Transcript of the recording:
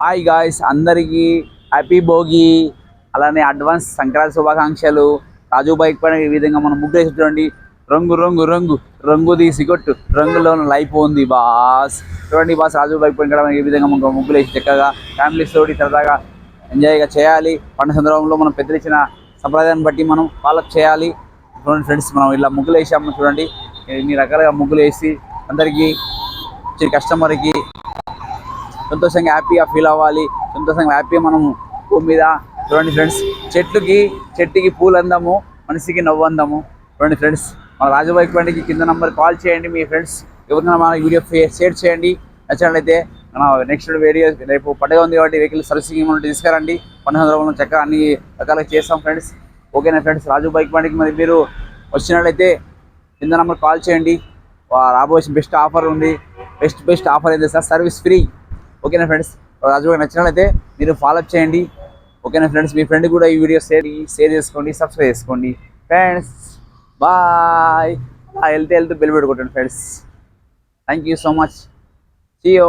Hi guys అందరికీ happy Bhogi అలానే advance Sankranti శుభాకాంక్షలు. రాజు బైక్ పైన ఈ విధంగా మనం ముగ్గు వేసి చూడండి. రంగు రంగు రంగు రంగు తీసి కొట్టు. రంగులో లైఫ్ ఉంది బాస్ చూడండి బాస్ రాజు బైక్ పైన కూడా ఈ విధంగా మనం ముగ్గులు వేసి చక్కగా ఫ్యామిలీస్ తోటి సరదాగా ఎంజాయ్గా చేయాలి. పండుగ సందర్భంలో మనం పెద్దలు ఇచ్చిన సంప్రదాయాన్ని బట్టి మనం ఫాలోఅప్ చేయాలి. చూడండి ఫ్రెండ్స్ మనం ఇలా ముగ్గులు వేసాము చూడండి. ఇన్ని రకాలుగా ముగ్గులు వేసి అందరికీ వచ్చే కస్టమర్కి సంతోషంగా హ్యాపీగా ఫీల్ అవ్వాలి. సంతోషంగా హ్యాపీగా మనం భూమి మీద చూడండి ఫ్రెండ్స్ చెట్లుకి చెట్టుకి పూలు అందాము మనిషికి నవ్వు అందాము చూడండి ఫ్రెండ్స్ మన రాజబాయి బండికి కింద నంబర్ కాల్ చేయండి మీ ఫ్రెండ్స్. ఎవరికైనా మన వీడియో షేర్ చేయండి. నచ్చినట్లయితే మన నెక్స్ట్ వీడియో రేపు పండుగ ఉంది కాబట్టి వెహికల్ సర్వీసింగ్ మనం తీసుకురండి. పండుగ సందర్భంలో చక్కగా అన్ని రకాలుగా చేస్తాం ఫ్రెండ్స్. ఓకేనా ఫ్రెండ్స్ రాజు బైక్ బండికి మరి మీరు వచ్చినట్లయితే కింద నంబర్ కాల్ చేయండి. రాబోయే బెస్ట్ ఆఫర్ ఉంది. బెస్ట్ బెస్ట్ ఆఫర్ ఏంటి సార్? సర్వీస్ ఫ్రీ ఓకేనా ఫ్రెండ్స్? రాజు గారు నచ్చినట్లయితే మీరు ఫాలోఅప్ చేయండి. ఓకేనా ఫ్రెండ్స్? మీ ఫ్రెండ్ కూడా ఈ వీడియో షేర్ షేర్ చేసుకోండి సబ్స్క్రైబ్ చేసుకోండి. ఫ్రెండ్స్ బాయ్ వెళ్తే వెళ్తే బెల్ పెట్టుకుంటాను friends. Thank you so much see you